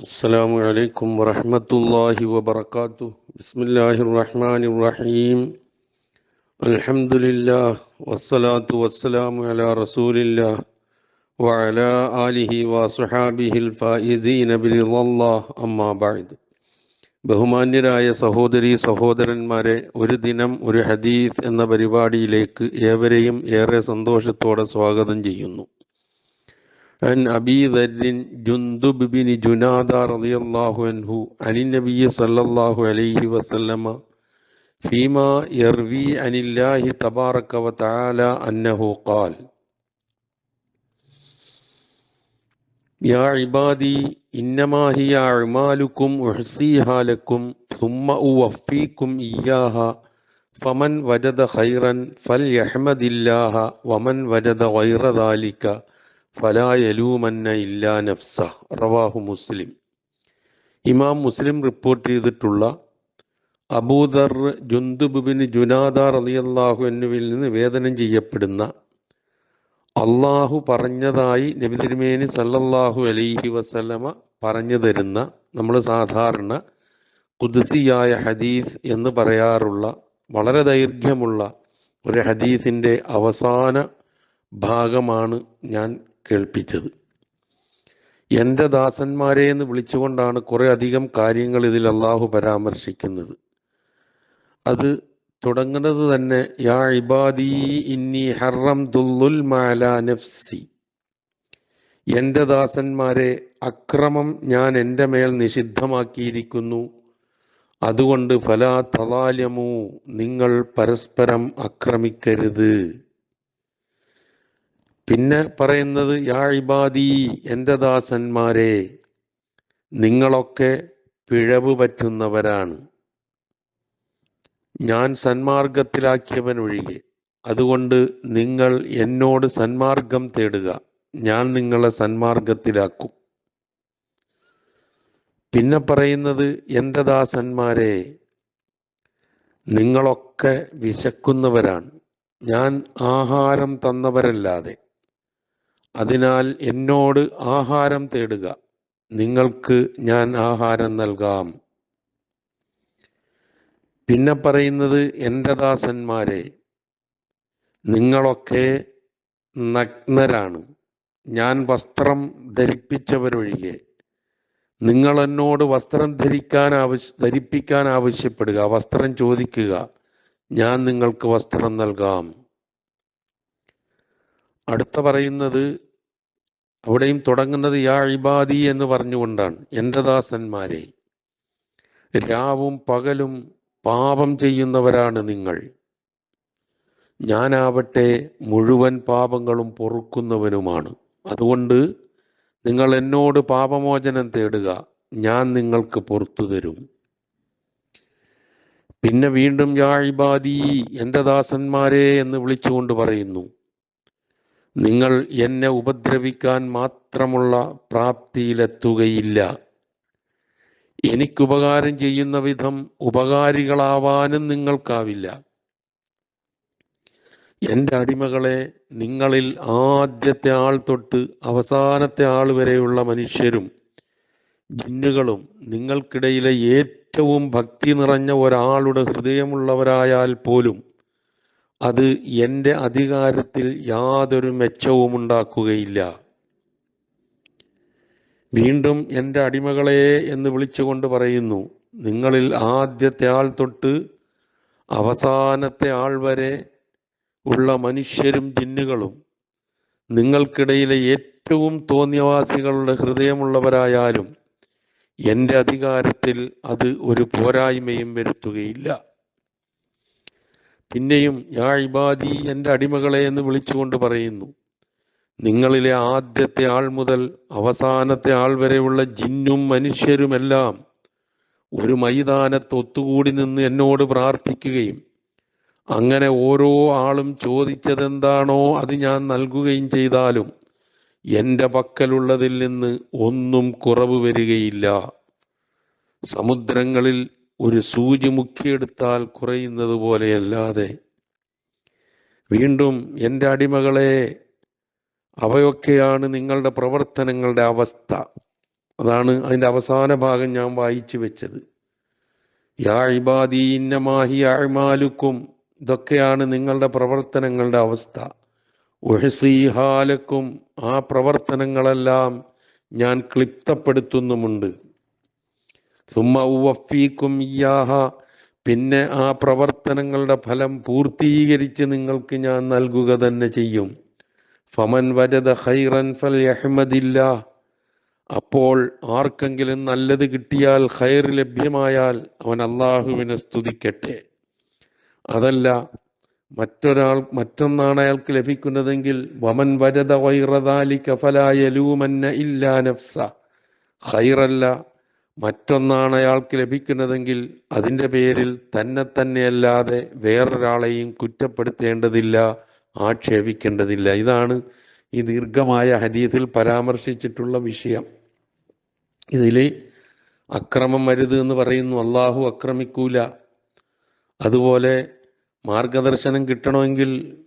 السلام عليكم ورحمة الله وبركاته بسم الله الرحمن الرحيم الحمد لله والصلاة والسلام على رسول الله وعلى آله وصحابه الفائزين برضا الله أما بعد ബഹുമാന്യരായ സഹോദരി സഹോദരന്മാരെ ഒരു ദിനം ഒരു ഹദീസ് എന്ന പരിപാടിയിലേക്ക് ഏവരെയും ഏറെ സന്തോഷത്തോടെ സ്വാഗതം ചെയ്യുന്നു عن أبي ذر جندب بن جنادة رضي الله عنه عن النبي صلى الله عليه وسلم فيما يروي عن الله تبارك وتعالى أنه قال يا عبادي إنما هي أعمالكم أحصيها لكم ثم أوفيكم إياها فمن وجد خيرا فليحمد الله ومن وجد غير ذلك ഫലാ യലൂമന്ന ഇല്ലാ നഫ്സ റവാഹു മുസ്ലിം. ഇമാം മുസ്ലിം റിപ്പോർട്ട് ചെയ്തിട്ടുള്ള അബൂദർ ജുന്ദുബിന് ജുനാദ റളിയല്ലാഹു എന്നിവയിൽ നിന്ന് വേദനം ചെയ്യപ്പെടുന്ന അള്ളാഹു പറഞ്ഞതായി നബി തിരുമേനി സല്ലല്ലാഹു അലൈഹി വസല്ലമ പറഞ്ഞു തരുന്ന നമ്മൾ സാധാരണ കുദ്സിയായ ഹദീസ് എന്ന് പറയാറുള്ള വളരെ ദൈർഘ്യമുള്ള ഒരു ഹദീസിന്റെ അവസാന ഭാഗമാണ് ഞാൻ കേൾപ്പിച്ചത്. എന്റെ ദാസന്മാരെ എന്ന് വിളിച്ചുകൊണ്ടാണ് കുറെ അധികം കാര്യങ്ങൾ ഇതിൽ അള്ളാഹു പരാമർശിക്കുന്നത്. അത് തുടങ്ങുന്നത് തന്നെ യാ ഇബാദി ഇന്നി ഹറം മാല നഫ്സി. എന്റെ ദാസന്മാരെ അക്രമം ഞാൻ എന്റെ മേൽ നിഷിദ്ധമാക്കിയിരിക്കുന്നു. അതുകൊണ്ട് ഫലാ തലാലമു നിങ്ങൾ പരസ്പരം അക്രമിക്കരുത്. പിന്നെ പറയുന്നത് യാ ഇബാദി എന്റെ ദാസന്മാരെ നിങ്ങളൊക്കെ പിഴവ് പറ്റുന്നവരാണ്. ഞാൻ സന്മാർഗത്തിലാക്കിയവൻ ഒഴികെ അതുകൊണ്ട് നിങ്ങൾ എന്നോട് സന്മാർഗം തേടുക. ഞാൻ നിങ്ങളെ സന്മാർഗത്തിലാക്കും. പിന്നെ പറയുന്നത് എന്റെ ദാസന്മാരെ നിങ്ങളൊക്കെ വിശക്കുന്നവരാണ്. ഞാൻ ആഹാരം തന്നവരല്ലാതെ. അതിനാൽ എന്നോട് ആഹാരം തേടുക. നിങ്ങൾക്ക് ഞാൻ ആഹാരം നൽകാം. പിന്നെ പറയുന്നത് എന്റെ ദാസന്മാരെ നിങ്ങളൊക്കെ നഗ്നരാണ്. ഞാൻ വസ്ത്രം ധരിപ്പിച്ചവരൊഴികെ നിങ്ങൾ എന്നോട് വസ്ത്രം ധരിക്കാൻ ആവശ്യ ധരിപ്പിക്കാൻ ആവശ്യപ്പെടുക വസ്ത്രം ചോദിക്കുക ഞാൻ നിങ്ങൾക്ക് വസ്ത്രം നൽകാം. അടുത്ത പറയുന്നത് അവിടെയും തുടങ്ങുന്നത് യാ ഇബാദി എന്ന് പറഞ്ഞുകൊണ്ടാണ്. എന്റെ ദാസന്മാരെ രാവും പകലും പാപം ചെയ്യുന്നവരാണ് നിങ്ങൾ. ഞാനാവട്ടെ മുഴുവൻ പാപങ്ങളും പൊറുക്കുന്നവനുമാണ്. അതുകൊണ്ട് നിങ്ങൾ എന്നോട് പാപമോചനം തേടുക ഞാൻ നിങ്ങൾക്ക് പുറത്തു തരും. പിന്നെ വീണ്ടും യാ ഇബാദി എന്റെ ദാസന്മാരെ എന്ന് വിളിച്ചുകൊണ്ട് പറയുന്നു. നിങ്ങൾ എന്നെ ഉപദ്രവിക്കാൻ മാത്രമുള്ള പ്രാപ്തിയിലെത്തുകയില്ല. എനിക്കുപകാരം ചെയ്യുന്ന വിധം ഉപകാരികളാവാനും നിങ്ങൾക്കാവില്ല. എന്റെ അടിമകളെ നിങ്ങളിൽ ആദ്യത്തെ ആൾ തൊട്ട് അവസാനത്തെ ആൾ വരെയുള്ള മനുഷ്യരും ജിന്നുകളും നിങ്ങൾക്കിടയിലെ ഏറ്റവും ഭക്തി നിറഞ്ഞ ഒരാളുടെ ഹൃദയമുള്ളവരായാൽ പോലും അത് എന്റെ അധികാരത്തിൽ യാതൊരു മെച്ചവും ഉണ്ടാക്കുകയില്ല. വീണ്ടും എന്റെ അടിമകളെ എന്ന് വിളിച്ചുകൊണ്ട് പറയുന്നു നിങ്ങളിൽ ആദ്യത്തെ ആൾ തൊട്ട് അവസാനത്തെ ആൾ വരെ ഉള്ള മനുഷ്യരും ജിന്നുകളും നിങ്ങൾക്കിടയിലെ ഏറ്റവും തോന്നിയവാസികളുടെ ഹൃദയമുള്ളവരായാലും എന്റെ അധികാരത്തിൽ അത് ഒരു പോരായ്മയും വരുത്തുകയില്ല. പിന്നെയും യാ ഇബാദി എന്റെ അടിമകളെ എന്ന് വിളിച്ചുകൊണ്ട് പറയുന്നു. നിങ്ങളിലെ ആദ്യത്തെ ആൾ മുതൽ അവസാനത്തെ ആൾ വരെയുള്ള ജിന്നും മനുഷ്യരുമെല്ലാം ഒരു മൈതാനത്ത് ഒത്തുകൂടി നിന്ന് എന്നോട് പ്രാർത്ഥിക്കുകയും അങ്ങനെ ഓരോ ആളും ചോദിച്ചതെന്താണോ അത് ഞാൻ നൽകുകയും ചെയ്താലും എന്റെ പക്കലുള്ളതിൽ നിന്ന് ഒന്നും കുറവ് വരികയില്ല. സമുദ്രങ്ങളിൽ ഒരു സൂചി മുക്കിയെടുത്താൽ കുറയുന്നത് പോലെയല്ലാതെ വീണ്ടും എന്റെ അടിമകളെ അവയൊക്കെയാണ് നിങ്ങളുടെ പ്രവർത്തനങ്ങളുടെ അവസ്ഥ. അതാണ് അതിന്റെ അവസാന ഭാഗം ഞാൻ വായിച്ചു വെച്ചത്. യാ ഇബാദി ഇതൊക്കെയാണ് നിങ്ങളുടെ പ്രവർത്തനങ്ങളുടെ അവസ്ഥ. ഉഹസീഹാലക്കും ആ പ്രവർത്തനങ്ങളെല്ലാം ഞാൻ ക്ലിപ്തപ്പെടുത്തുന്നുമുണ്ട്. സുമ്മ ഉവഫീക്കും പിന്നെ ആ പ്രവർത്തനങ്ങളുടെ ഫലം പൂർത്തീകരിച്ച് നിങ്ങൾക്ക് ഞാൻ നൽകുക തന്നെ ചെയ്യും. ഫമൻ വരദ ഹൈറൻ ഫൽ അഹമ്മദില്ല അപ്പോൾ ആർക്കെങ്കിലും നല്ലത് കിട്ടിയാൽ ഹൈർ ലഭ്യമായാൽ അവൻ അള്ളാഹുവിനെ സ്തുതിക്കട്ടെ. അതല്ല മറ്റൊരാൾ മറ്റൊന്നാണ് അയാൾക്ക് ലഭിക്കുന്നതെങ്കിൽ വമൻ വരദ വൈറദാലിക ഫലായലൂമന്ന ഇല്ലാ നഫ്സ. ഖൈറല്ല മറ്റൊന്നാണ് അയാൾക്ക് ലഭിക്കുന്നതെങ്കിൽ അതിന്റെ പേരിൽ തന്നെ തന്നെയല്ലാതെ വേറൊരാളെയും കുറ്റപ്പെടുത്തേണ്ടതില്ല ആക്ഷേപിക്കേണ്ടതില്ല. ഇതാണ് ഈ ദീർഘമായ ഹദീസിൽ പരാമർശിച്ചിട്ടുള്ള വിഷയം. ഇതിൽ അക്രമം വരുത് എന്ന് പറയുന്നു. അള്ളാഹു അക്രമിക്കൂല. അതുപോലെ മാർഗദർശനം കിട്ടണമെങ്കിൽ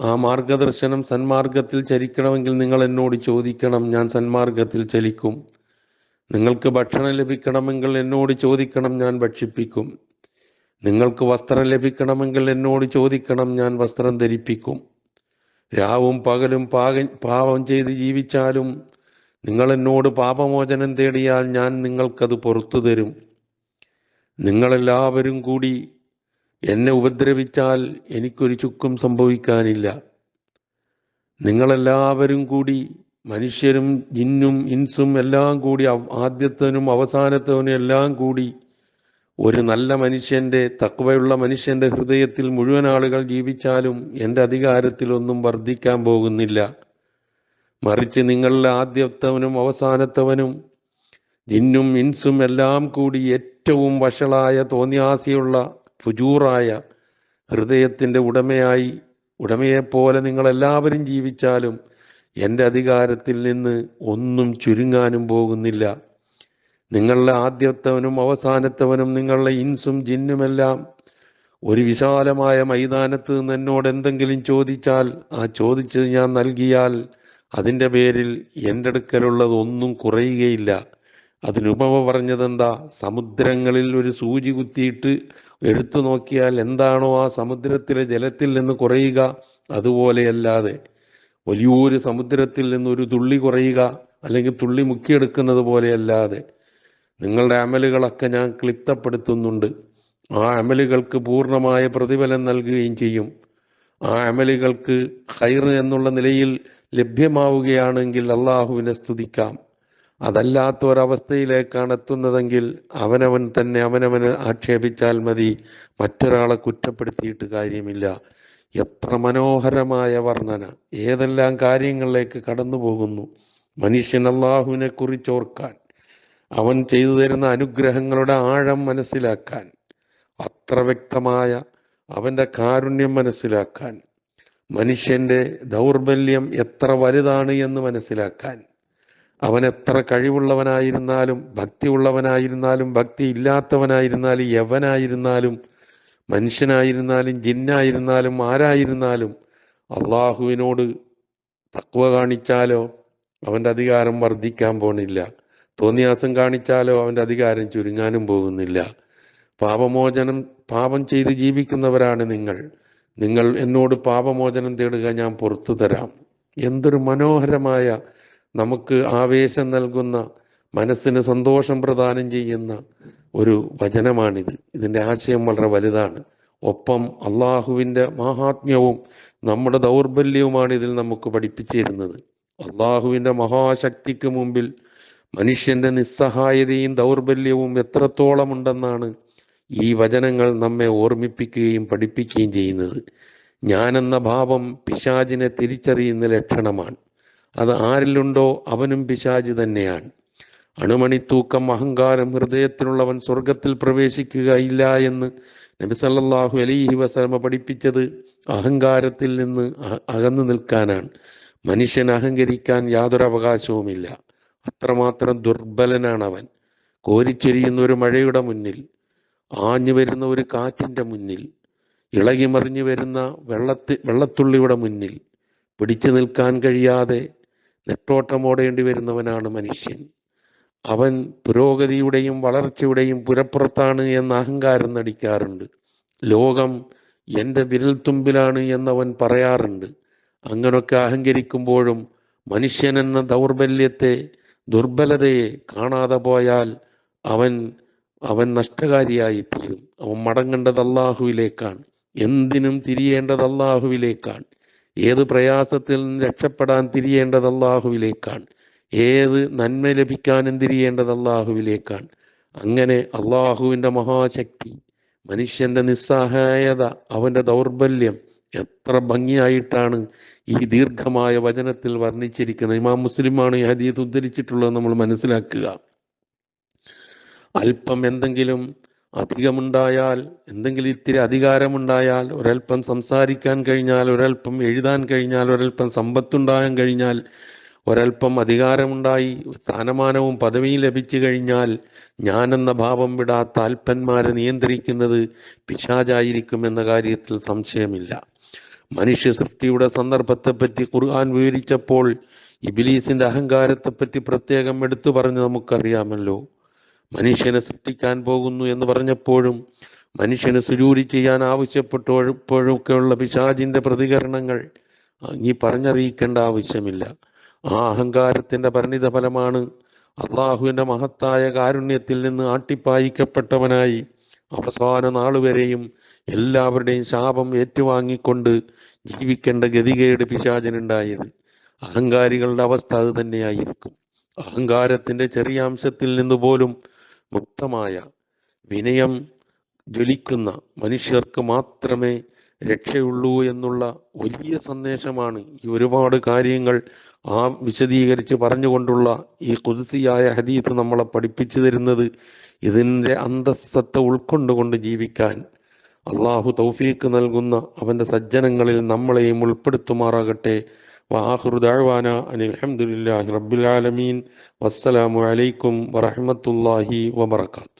ആ മാർഗദർശനം സന്മാർഗത്തിൽ ചരിക്കണമെങ്കിൽ നിങ്ങൾ എന്നോട് ചോദിക്കണം ഞാൻ സന്മാർഗത്തിൽ ചലിക്കും. നിങ്ങൾക്ക് ഭക്ഷണം ലഭിക്കണമെങ്കിൽ എന്നോട് ചോദിക്കണം ഞാൻ ഭക്ഷിപ്പിക്കും. നിങ്ങൾക്ക് വസ്ത്രം ലഭിക്കണമെങ്കിൽ എന്നോട് ചോദിക്കണം ഞാൻ വസ്ത്രം ധരിപ്പിക്കും. രാവും പകലും പാക പാപം ചെയ്ത് ജീവിച്ചാലും നിങ്ങൾ എന്നോട് പാപമോചനം തേടിയാൽ ഞാൻ നിങ്ങൾക്കത് പുറത്തു തരും. നിങ്ങളെല്ലാവരും കൂടി എന്നെ ഉപദ്രവിച്ചാൽ എനിക്കൊരു ചുക്കും സംഭവിക്കാനില്ല. നിങ്ങളെല്ലാവരും കൂടി മനുഷ്യരും ജിന്നും ഇൻസും എല്ലാം കൂടി ആദ്യത്തവനും അവസാനത്തവനും എല്ലാം കൂടി ഒരു നല്ല മനുഷ്യന്റെ തക്വയുള്ള മനുഷ്യന്റെ ഹൃദയത്തിൽ മുഴുവൻ ആളുകൾ ജീവിച്ചാലും എന്റെ അധികാരത്തിലൊന്നും വർദ്ധിക്കാൻ പോകുന്നില്ല. മറിച്ച് നിങ്ങളിൽ ആദ്യത്തവനും അവസാനത്തവനും ജിന്നും ഇൻസും എല്ലാം കൂടി ഏറ്റവും വഷളായ തോന്നിയാസിയുള്ള ഫുജൂറായ ഹൃദയത്തിന്റെ ഉടമയായി ഉടമയെപ്പോലെ നിങ്ങളെല്ലാവരും ജീവിച്ചാലും എന്റെ അധികാരത്തിൽ നിന്ന് ഒന്നും ചുരുങ്ങാനും പോകുന്നില്ല. നിങ്ങളുടെ ആദ്യത്തവനും അവസാനത്തവനും നിങ്ങളുടെ ഇൻസും ജിന്നുമെല്ലാം ഒരു വിശാലമായ മൈതാനത്ത് നിന്ന് എന്നോട് എന്തെങ്കിലും ചോദിച്ചാൽ ആ ചോദിച്ചത് ഞാൻ നൽകിയാൽ അതിന്റെ പേരിൽ എന്റെ അടുക്കലുള്ളത് ഒന്നും കുറയുകയില്ല. അതിനുപമ പറഞ്ഞതെന്താ? സമുദ്രങ്ങളിൽ ഒരു സൂചി കുത്തിയിട്ട് എടുത്തു നോക്കിയാൽ എന്താണോ ആ സമുദ്രത്തിലെ ജലത്തിൽ നിന്ന് കുറയുക. അതുപോലെയല്ലാതെ വലിയൊരു സമുദ്രത്തിൽ നിന്നൊരു തുള്ളി കുറയുക അല്ലെങ്കിൽ തുള്ളി മുക്കിയെടുക്കുന്നത് പോലെയല്ലാതെ നിങ്ങളുടെ അമലുകളൊക്കെ ഞാൻ ക്ലിപ്തപ്പെടുത്തുന്നുണ്ട് ആ അമലുകൾക്ക് പൂർണമായ പ്രതിഫലം നൽകുകയും ചെയ്യും. ആ അമലുകൾക്ക് ഹൈർ എന്നുള്ള നിലയിൽ ലഭ്യമാവുകയാണെങ്കിൽ അള്ളാഹുവിനെ സ്തുതിക്കാം. അതല്ലാത്ത ഒരവസ്ഥയിലേക്കാണ് എത്തുന്നതെങ്കിൽ അവനവൻ തന്നെ അവനവന് ആക്ഷേപിച്ചാൽ മതി. മറ്റൊരാളെ കുറ്റപ്പെടുത്തിയിട്ട് കാര്യമില്ല. എത്ര മനോഹരമായ വർണന. ഏതെല്ലാം കാര്യങ്ങളിലേക്ക് കടന്നു പോകുന്നു മനുഷ്യൻ അള്ളാഹുവിനെ കുറിച്ചോർക്കാൻ അവൻ ചെയ്തു തരുന്ന അനുഗ്രഹങ്ങളുടെ ആഴം മനസ്സിലാക്കാൻ അത്ര വ്യക്തമായ അവന്റെ കാരുണ്യം മനസ്സിലാക്കാൻ മനുഷ്യന്റെ ദൗർബല്യം എത്ര വലുതാണ് എന്ന് മനസ്സിലാക്കാൻ. അവൻ എത്ര കഴിവുള്ളവനായിരുന്നാലും ഭക്തിയുള്ളവനായിരുന്നാലും ഭക്തി ഇല്ലാത്തവനായിരുന്നാലും യവനായിരുന്നാലും മനുഷ്യനായിരുന്നാലും ജിന്നായിരുന്നാലും ആരായിരുന്നാലും അള്ളാഹുവിനോട് തക്വ കാണിച്ചാലോ അവന്റെ അധികാരം വർദ്ധിക്കാൻ പോണില്ല. തോന്നിയാസം കാണിച്ചാലോ അവന്റെ അധികാരം ചുരുങ്ങാനും പോകുന്നില്ല. പാപമോചനം പാപം ചെയ്ത് ജീവിക്കുന്നവരാണ് നിങ്ങൾ. നിങ്ങൾ എന്നോട് പാപമോചനം തേടുക ഞാൻ പുറത്തു തരാം. എന്തൊരു മനോഹരമായ നമുക്ക് ആവേശം നൽകുന്ന മനസ്സിന് സന്തോഷം പ്രദാനം ചെയ്യുന്ന ഒരു വചനമാണിത്. ഇതിന്റെ ആശയം വളരെ വലുതാണ്. ഒപ്പം അള്ളാഹുവിന്റെ മഹാത്മ്യവും നമ്മുടെ ദൗർബല്യവുമാണ് ഇതിൽ നമുക്ക് പഠിപ്പിച്ചിരുന്നത്. അള്ളാഹുവിന്റെ മഹാശക്തിക്ക് മുമ്പിൽ മനുഷ്യന്റെ നിസ്സഹായതയും ദൗർബല്യവും എത്രത്തോളം ഉണ്ടെന്നാണ് ഈ വചനങ്ങൾ നമ്മെ ഓർമ്മിപ്പിക്കുകയും പഠിപ്പിക്കുകയും ചെയ്യുന്നത്. ഞാനെന്ന ഭാവം പിശാചിനെ തിരിച്ചറിയുന്ന ലക്ഷണമാണ്. അത് ആരിലുണ്ടോ അവനും പിശാജ് തന്നെയാണ്. അണുമണിത്തൂക്കം അഹങ്കാരം ഹൃദയത്തിലുള്ളവൻ സ്വർഗത്തിൽ പ്രവേശിക്കുകയില്ല എന്ന് നബി സല്ലല്ലാഹു അലൈഹി വസലമ പഠിപ്പിച്ചത് അഹങ്കാരത്തിൽ നിന്ന് അകന്നു നിൽക്കാനാണ്. മനുഷ്യൻ അഹങ്കരിക്കാൻ യാതൊരു അവകാശവുമില്ല. അത്രമാത്രം ദുർബലനാണ് അവൻ. കോരിച്ചെരിയുന്ന ഒരു മഴയുടെ മുന്നിൽ ആഞ്ഞു വരുന്ന ഒരു കാറ്റിന്റെ മുന്നിൽ ഇളകിമറിഞ്ഞു വരുന്ന വെള്ളത്തി വെള്ളത്തുള്ളിയുടെ മുന്നിൽ പിടിച്ചു നിൽക്കാൻ കഴിയാതെ നെട്ടോട്ടമോടേണ്ടി വരുന്നവനാണ് മനുഷ്യൻ. അവൻ പുരോഗതിയുടെയും വളർച്ചയുടെയും പുരപ്പുറത്താണ് എന്ന അഹങ്കാരം നടിക്കാറുണ്ട്. ലോകം എന്റെ വിരൽത്തുമ്പിലാണ് എന്നവൻ പറയാറുണ്ട്. അങ്ങനൊക്കെ അഹങ്കരിക്കുമ്പോഴും മനുഷ്യൻ എന്ന ദൗർബല്യത്തെ ദുർബലതയെ കാണാതെ പോയാൽ അവൻ അവൻ നഷ്ടകാരിയായി തീരും അവൻ മടങ്ങേണ്ടത് അള്ളാഹുവിലേക്കാണ് എന്തിനും തിരിയേണ്ടത് അള്ളാഹുവിലേക്കാണ് ഏത് പ്രയാസത്തിൽ നിന്ന് രക്ഷപ്പെടാൻ തിരിയേണ്ടത് അള്ളാഹുവിലേക്കാണ് ഏത് നന്മ ലഭിക്കാൻ എന്തിരിയേണ്ടത് അള്ളാഹുവിലേക്കാണ് അങ്ങനെ അള്ളാഹുവിന്റെ മഹാശക്തി മനുഷ്യന്റെ നിസ്സഹായത അവന്റെ ദൗർബല്യം എത്ര ഭംഗിയായിട്ടാണ് ഈ ദീർഘമായ വചനത്തിൽ വർണിച്ചിരിക്കുന്നത്. ഇമാം മുസ്ലിമാണ് ഈ ഹദീത് ഉദ്ധരിച്ചിട്ടുള്ളത് നമ്മൾ മനസ്സിലാക്കുക. അല്പം എന്തെങ്കിലും അധികമുണ്ടായാൽ എന്തെങ്കിലും ഇത്തിരി അധികാരമുണ്ടായാൽ ഒരൽപ്പം സംസാരിക്കാൻ കഴിഞ്ഞാൽ ഒരൽപ്പം എഴുതാൻ കഴിഞ്ഞാൽ ഒരൽപ്പം സമ്പത്തുണ്ടാകാൻ കഴിഞ്ഞാൽ ഒരൽപ്പം അധികാരമുണ്ടായി സ്ഥാനമാനവും പദവിയും ലഭിച്ചു കഴിഞ്ഞാൽ ഞാനെന്ന ഭാവം വിടാത്ത അല്പന്മാരെ നിയന്ത്രിക്കുന്നത് പിശാചായിരിക്കും എന്ന കാര്യത്തിൽ സംശയമില്ല. മനുഷ്യ സൃഷ്ടിയുടെ സന്ദർഭത്തെപ്പറ്റി ഖുർആൻ വിവരിച്ചപ്പോൾ ഇബിലീസിന്റെ അഹങ്കാരത്തെപ്പറ്റി പ്രത്യേകം എടുത്തു പറഞ്ഞ് നമുക്കറിയാമല്ലോ. മനുഷ്യനെ സൃഷ്ടിക്കാൻ പോകുന്നു എന്ന് പറഞ്ഞപ്പോഴും മനുഷ്യന് സുരൂരി ചെയ്യാൻ ആവശ്യപ്പെട്ടപ്പോഴൊക്കെയുള്ള പിശാജിന്റെ പ്രതികരണങ്ങൾ ഈ പറഞ്ഞറിയിക്കേണ്ട ആവശ്യമില്ല. ആ അഹങ്കാരത്തിന്റെ പരിണിത ഫലമാണ് അള്ളാഹുവിന്റെ മഹത്തായ കാരുണ്യത്തിൽ നിന്ന് ആട്ടിപ്പായിക്കപ്പെട്ടവനായി അവസാന നാളുവരെയും എല്ലാവരുടെയും ശാപം ഏറ്റുവാങ്ങിക്കൊണ്ട് ജീവിക്കേണ്ട ഗതികേട് പിശാചനുണ്ടായത്. അഹങ്കാരികളുടെ അവസ്ഥ അത് തന്നെയായിരിക്കും. അഹങ്കാരത്തിന്റെ ചെറിയ അംശത്തിൽ നിന്ന് പോലും മുക്തമായ വിനയം ജ്വലിക്കുന്ന മനുഷ്യർക്ക് മാത്രമേ രക്ഷയുള്ളൂ എന്നുള്ള വലിയ സന്ദേശമാണ് ഈ ഒരുപാട് കാര്യങ്ങൾ ആ വിശദീകരിച്ച് പറഞ്ഞുകൊണ്ടുള്ള ഈ കുതിസിയായ ഹദീത്ത് നമ്മളെ പഠിപ്പിച്ചു തരുന്നത് ഇതിന്റെ അന്തസ്സത്തെ ഉൾക്കൊണ്ടുകൊണ്ട് ജീവിക്കാൻ അള്ളാഹു തൗഫീക്ക് നൽകുന്ന അവന്റെ സജ്ജനങ്ങളിൽ നമ്മളെയും ഉൾപ്പെടുത്തുമാറാകട്ടെ. വാഹുർ ദാഴ്വാന അനിൽ അഹമ്മദില്ലാഹി റബ്ബിൽ ആലമീൻ. വസ്സലാമു അലൈക്കും വറഹമത്തല്ലാഹി വബർക്കാത്തു